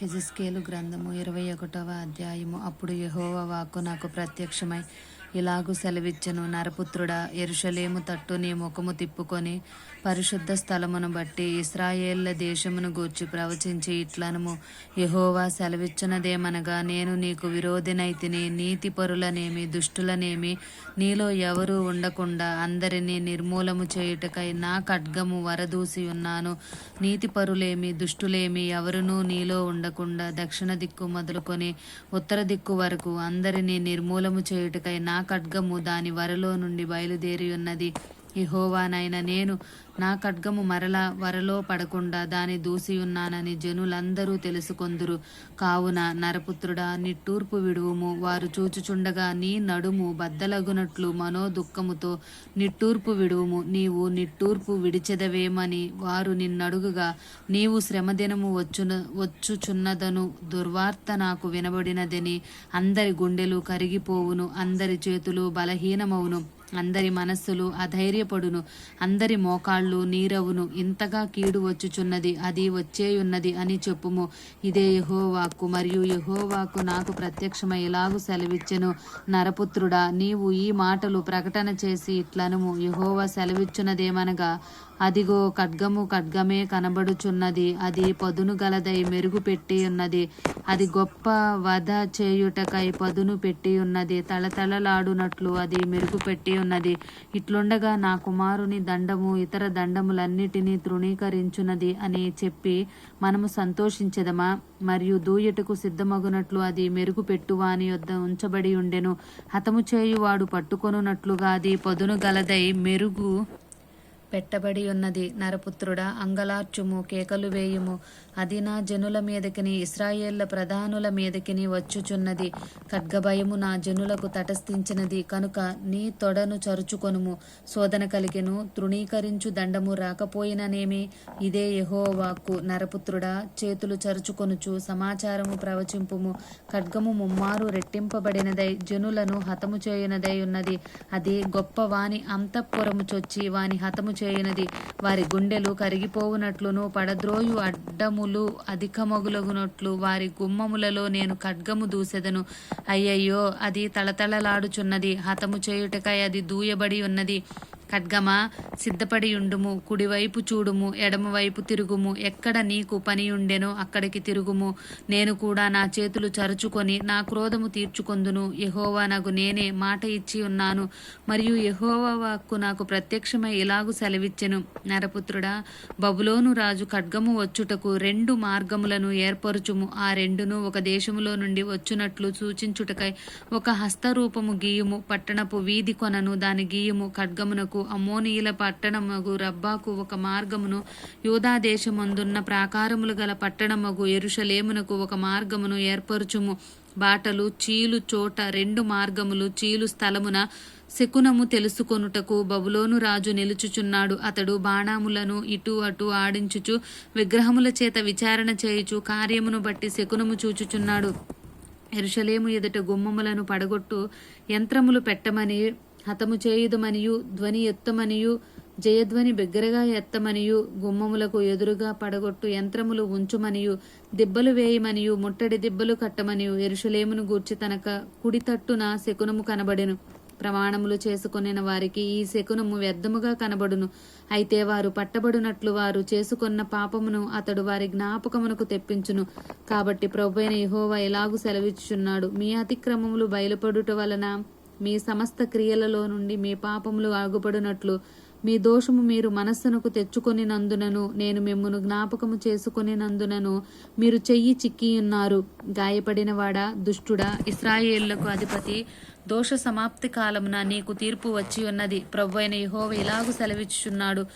హెజిస్కేలు గ్రంథము ఇరవై ఒకటవ అధ్యాయము. అప్పుడు యహోవ వాక్కు నాకు ప్రత్యక్షమై ఇలాగు సెలవిచ్చెను నరపుత్రుడా ఎరుషలేము తట్టు నీ ముఖము తిప్పుకొని పరిశుద్ధ స్థలమును బట్టి ఇస్రాయేళ్ళ దేశమును గూర్చి ప్రవచించి ఇట్లనము. యహోవా సెలవిచ్చినదేమనగా నేను నీకు విరోధినైతిని నీతి పరులనేమి దుష్టులనేమి నీలో ఎవరూ ఉండకుండా అందరినీ నిర్మూలము చేయుటకై నా ఖడ్గము వరదూసి ఉన్నాను. నీతి పరులేమి దుష్టులేమి ఎవరునూ నీలో ఉండకుండా దక్షిణ దిక్కు మొదలుకొని ఉత్తర దిక్కు వరకు అందరినీ నిర్మూలము చేయుటకై నా ఖడ్గము దాని వరలో నుండి బయలుదేరి ఉన్నది. ఇహోవానైన నేను నా ఖడ్గము మరల వరలో పడకుండా దాని దూసి ఉన్నానని జనులందరూ తెలుసుకొందురు. కావున నరపుత్రుడా నిట్టూర్పు విడువుము. వారు చూచుచుండగా నీ నడుము బద్దలగునట్లు మనోదుఃఖముతో నిట్టూర్పు విడువుము. నీవు నిట్టూర్పు విడిచెదవేమని వారు నిన్నడుగుగా నీవు శ్రమదినము వచ్చున వచ్చుచున్నదను దుర్వార్త నాకు వినబడినదని అందరి గుండెలు కరిగిపోవును అందరి చేతులు బలహీనమవును. అందరి మనస్సులు అధైర్యపడును. అందరి మోకాళ్ళు నీరవును. ఇంతగా కీడు వచ్చుచున్నది అది వచ్చేయున్నది అని చెప్పుము. ఇదే యహోవాకు మరియు యహోవాకు నాకు ప్రత్యక్షమై ఇలాగు సెలవిచ్చెను? నరపుత్రుడా నీవు ఈ మాటలు ప్రకటన చేసి ఇట్లనుము. యహోవా సెలవిచ్చున్నదేమనగా అదిగో ఖడ్గము ఖడ్గమే కనబడుచున్నది. అది పదును గలదై మెరుగు పెట్టి ఉన్నది అది గొప్ప వధ చేయుటకై పదును పెట్టి ఉన్నది తలతలలాడునట్లు అది మెరుగు పెట్టి ఉన్నది ఇట్లుండగా నా కుమారుని దండము ఇతర దండములన్నిటినీ తృణీకరించున్నది అని చెప్పి మనము సంతోషించదమా? మరియు దూయటకు సిద్ధమగునట్లు అది మెరుగు పెట్టువాని యొద్ద ఉంచబడి ఉండెను హతము చేయువాడు పట్టుకొనున్నట్లుగా అది పదును గలదై మెరుగు పెట్టబడి ఉన్నది. నరపుత్రుడా అంగలార్చుము కేకలు వేయుము. అది నా జనుల మీదకిని ఇస్రాయేళ్ళ ప్రధానుల మీదకిని వచ్చుచున్నది. ఖడ్గభయము నా జనులకు తటస్థించినది. కనుక నీ తొడను చరుచుకొనుము. శోధన కలిగెను తృణీకరించు దండము రాకపోయిననేమి? ఇదే యహో వాక్కు నరపుత్రుడా చేతులు చరుచుకొనుచు సమాచారము ప్రవచింపుము. ఖడ్గము ముమ్మారు రెట్టింపబడినదై జనులను హతము చేయునదై ఉన్నది. అది గొప్ప వాని అంతఃపురము చొచ్చి వాని హతము చేయునది. వారి గుండెలు కరిగిపోవునట్లును పడద్రోయు అడ్డములు అధికమగులగునట్లు వారి గుమ్మములలో నేను ఖడ్గము దూసెదను. అయ్యయ్యో అది తళతళలాడుచున్నది. హతము చేయుటకై అది దూయబడి ఉన్నది. ఖడ్గమా? సిద్ధపడి ఉండుము కుడివైపు చూడుము ఎడమవైపు తిరుగుము. ఎక్కడ నీకు పని ఉండెనో అక్కడికి తిరుగుము. నేను కూడా నా చేతులు చరుచుకొని నా క్రోధము తీర్చుకొందును. యహోవా నాకు నేనే మాట ఇచ్చి ఉన్నాను. మరియు యహోవా వాక్కు నాకు ప్రత్యక్షమై ఇలాగు సెలవిచ్చెను. నరపుత్రుడా బబులోను రాజు ఖడ్గము వచ్చుటకు రెండు మార్గములను ఏర్పరుచుము. ఆ రెండును ఒక దేశములో నుండి వచ్చునట్లు సూచించుటకై ఒక హస్తరూపము గీయుము. పట్టణపు వీధి కొనను. దాని గీయుము ఖడ్గమునకు అమ్మోనీయుల పట్టణమగు రబ్బాకు ఒక మార్గమును యూదాదేశమందున్న ప్రాకారములు గల పట్టణమగు ఎరుషలేమునకు ఒక మార్గమును ఏర్పరుచుము. బాటలు చీలు చోట రెండు మార్గములు చీలు స్థలమున శకునము తెలుసుకొనుటకు బబులోను రాజు నిలుచుచున్నాడు. అతడు బాణాములను ఇటు అటు ఆడించుచు విగ్రహముల చేత విచారణ చేయుచు కార్యమును బట్టి శకునము చూచుచున్నాడు. ఎరుషలేము ఎదుట గుమ్మములను పడగొట్టు యంత్రములు పెట్టమని హతము చేయుదమనియు ధ్వని ఎత్తమనియు జయధ్వని బిగ్గరగా ఎత్తమనియు గుమ్మములకు ఎదురుగా పడగొట్టు యంత్రములు ఉంచుమనియు దిబ్బలు వేయమనియు ముట్టడి దిబ్బలు కట్టమనియు ఎరుషలేమును గూర్చి తనక కుడి తట్టున శకునము కనబడెను. ప్రమాణములు చేసుకొనిన వారికి ఈ శకునము వ్యర్థముగా కనబడును. అయితే వారు పట్టబడునట్లు వారు చేసుకొన్న పాపమును అతడు వారి జ్ఞాపకమునకు తెప్పించును. కాబట్టి ప్రభవణ ఇహోవా ఎలాగు సెలవిచ్చుచున్నాడు? మీ అతిక్రమములు బయలుపడుట వలన మీ సమస్త క్రియలలో నుండి మీ పాపములు ఆగుపడునట్లు మీ దోషము మీరు మనస్సునకు తెచ్చుకొనినందునను నేను మిమ్మును జ్ఞాపకము చేసుకొనినందునను మీరు చెయ్యి చిక్కియున్నారు గాయపడినవాడా దుష్టుడా ఇస్రాయేళ్ళకు అధిపతి దోష సమాప్తి కాలమున నీకు తీర్పు వచ్చి ఉన్నది. ప్రభు అయిన యహోవ ఇలాగు సెలవిచ్చుచున్నాడు.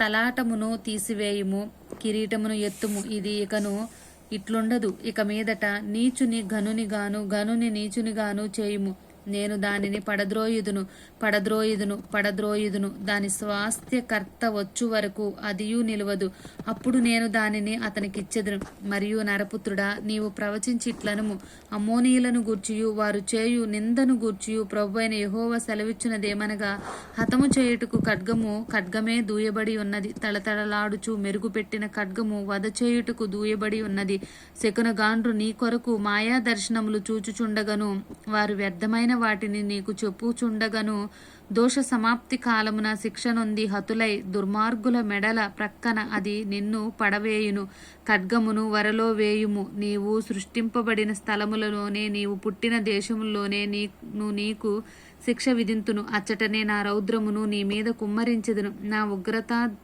తలాటమును తీసివేయుము కిరీటమును ఎత్తుము. ఇది ఇకను ఇట్లుండదు. ఇక మీదట నీచుని గనునిగాను గనుని నీచునిగాను చేయుము. నేను దానిని పడద్రోయుదును పడద్రోయుదును పడద్రోయుదును. దాని స్వాస్థ్యకర్త వచ్చు వరకు అదియు నిలవదు. అప్పుడు నేను దానిని అతనికిచ్చెదను. మరియు నరపుత్రుడా నీవు ప్రవచించి అమోనీయులను గూర్చియు వారు చేయు నిందను గూర్చియు. ప్రభు అయిన యహోవ సెలవిచ్చినదేమనగా హతము చేయుటకు ఖడ్గము ఖడ్గమే దూయబడి ఉన్నది. తళతళలాడుచు మెరుగుపెట్టిన ఖడ్గము వధ చేయుటకు దూయబడి ఉన్నది. శకునగాండ్రు నీ కొరకు మాయా దర్శనములు చూచుచుండగను. వారు వ్యర్థమైన వాటిని నీకు చెప్పుచుండగను. దోష సమాప్తి కాలమున శిక్షనుంది హతులై దుర్మార్గుల మెడల ప్రక్కన అది నిన్ను పడవేయును. ఖడ్గమును వరలో వేయుము. నీవు సృష్టింపబడిన స్థలములలోనే నీవు పుట్టిన దేశములోనే నీకు నీకు శిక్ష విధింతును. అచ్చటనే నా రౌద్రమును నీ మీద కుమ్మరించదును. నా ఉగ్రత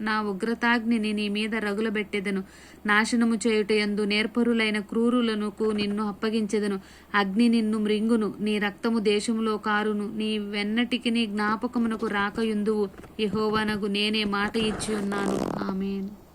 నా ఉగ్రతాగ్నిని నీ మీద రగులబెట్టెదను. నాశనము చేయుట యందు నేర్పరులైన క్రూరులనుకు నిన్ను అప్పగించెదను. అగ్ని నిన్ను మృంగును నీ రక్తము దేశములో కారును నీ వెన్నటికి నీ జ్ఞాపకమునకు రాకయుందువు. యెహోవానగు నేనే మాట ఇచ్చి ఉన్నాను ఆమెను.